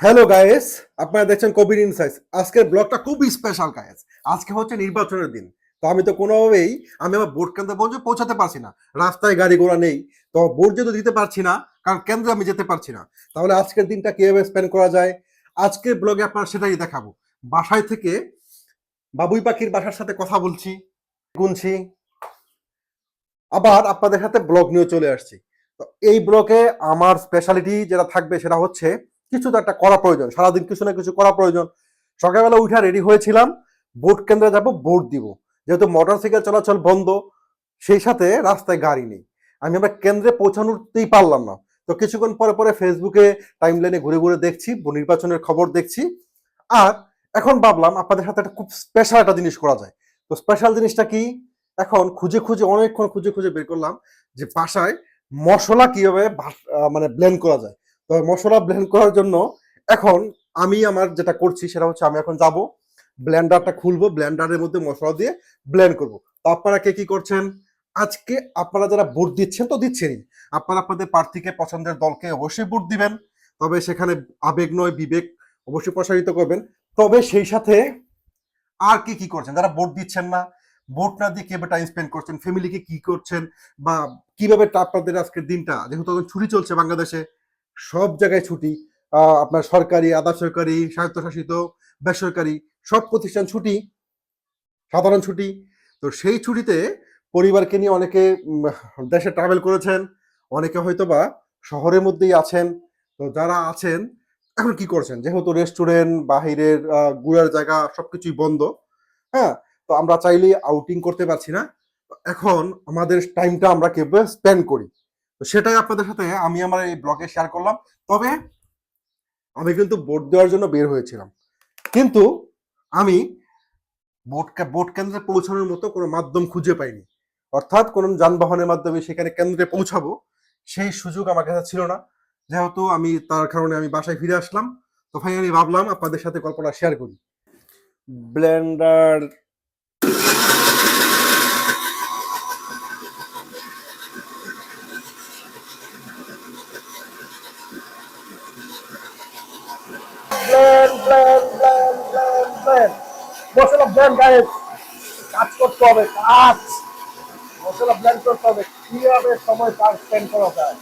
Hello guys আপনারা দেখছেন কবির insights আজকের ব্লগটা খুবই স্পেশাল গায়েস আজকে হচ্ছে নির্বাচনের দিন। তো আমি তো কোনোভাবেই আমি আমার ভোট কেন্দ্রে পৌঁছে পৌঁছাতে পারছি না। রাস্তায় গাড়ি ঘোড়া নেই। তো ভোট যেহেতু দিতে পারছি না, কারণ কেন্দ্রে আমি যেতে পারছি না। তাহলে আজকের দিনটা কীভাবে স্পেন্ড করা যায়? আজকের ব্লগে আপনারা সেটাই দেখাবো। বাসায় থেকে বাবুই পাখির বাসার সাথে কথা বলছি, গুনছি। আবার আপনাদের সাথে ব্লগ নিয়ে চলে আসছি। তো এই ব্লগে আমার স্পেশালিটি যেটা থাকবে সেটা হচ্ছে কিছু তো একটা করা প্রয়োজন, সারাদিন কিছু না কিছু করা প্রয়োজন। সকালবেলা উঠে রেডি হয়েছিলাম ভোট কেন্দ্রে যাব ভোট দিব। যেহেতু মোটরসাইকেল চলাচল বন্ধ, সেই সাথে রাস্তায় গাড়ি নেই। আমি আমরা কেন্দ্রে পৌঁছানোতেই পারলাম না। তো কিছুক্ষণ পরে পরে ফেসবুকে টাইম লাইনে ঘুরে ঘুরে দেখছি, নির্বাচনের খবর দেখছি। আর এখন ভাবলাম আপনাদের সাথে একটা খুব স্পেশাল একটা জিনিস করা যায়। তো স্পেশাল জিনিসটা কি? এখন খুঁজে খুঁজে, অনেকক্ষণ খুঁজে খুঁজে বের করলাম যে বাসায় মশলা কীভাবে মানে ব্লেন্ড করা যায়। তো মশলা ব্লেন্ড করার জন্য এখন আমি আমার যেটা করছি সেটা হচ্ছে আমি এখন যাব, ব্লেন্ডারটা খুলবো, ব্লেন্ডারের মধ্যে মশলা দিয়ে ব্লেন্ড করব। তো আপনারা কে কি করছেন? আজকে আপনারা যারা ভোট দিচ্ছেন তো দিচ্ছেনই। আপনারা আপনাদের প্রার্থীকে পছন্দের দলকে অবশ্যই ভোট দিবেন, তবে সেখানে আবেগ নয়, বিবেক অবশ্যই প্রসারিত করবেন। তবে সেই সাথে আর কি কি করছেন? যারা ভোট দিচ্ছেন না, ভোট না দিয়ে কীভাবে টাইম স্পেন্ড করছেন? ফ্যামিলিকে কি করছেন? বা কীভাবে আপনাদের আজকের দিনটা? যেহেতু ছুটি চলছে বাংলাদেশে সব জায়গায় ছুটি আপনার সরকারি, আধা সরকারি, স্বায়ত্তশাসিত, বেসরকারি সব প্রতিষ্ঠান ছুটি, সাধারণ ছুটি। তো সেই ছুটিতে পরিবারকে নিয়ে অনেকে দেশে ট্রাভেল করেছেন, অনেকে হয়তো বা শহরের মধ্যেই আছেন। তো যারা আছেন, এখন কি করছেন? যেহেতু রেস্টুরেন্ট বাহিরের ঘুরার জায়গা সবকিছুই বন্ধ হ্যাঁ? তো আমরা চাইলেই আউটিং করতে পারছি না। এখন আমাদের টাইমটা আমরা কেবল স্পেন্ড করি। তো সেটাই আপনাদের সাথে আমি আমার এই ব্লগে শেয়ার করলাম। তবে আমি কিন্তু ভোট দেওয়ার জন্য বের হয়েছিলাম। কিন্তু আমি ভোট ভোট কেন্দ্রে পৌঁছানোর মতো কোনো মাধ্যম খুঁজে পাইনি। অর্থাৎ কোনো যানবাহনের মাধ্যমে সেখানে কেন্দ্রে পৌঁছাবো, সেই সুযোগ আমার কাছে ছিল না। যেহেতু আমি, তার কারণে আমি বাসায় ফিরে আসলাম। তো ভাই, আমি ভাবলাম আপনাদের সাথে গল্পটা শেয়ার করি। ব্লেন্ডার ব্লেন্ড মশলা ব্লেন্ড গায়ে কাজ করতে হবে, কাজ। মশলা ব্লেন্ড করতে হবে। কীভাবে সময় কাজ স্পেন্ড করা যায়?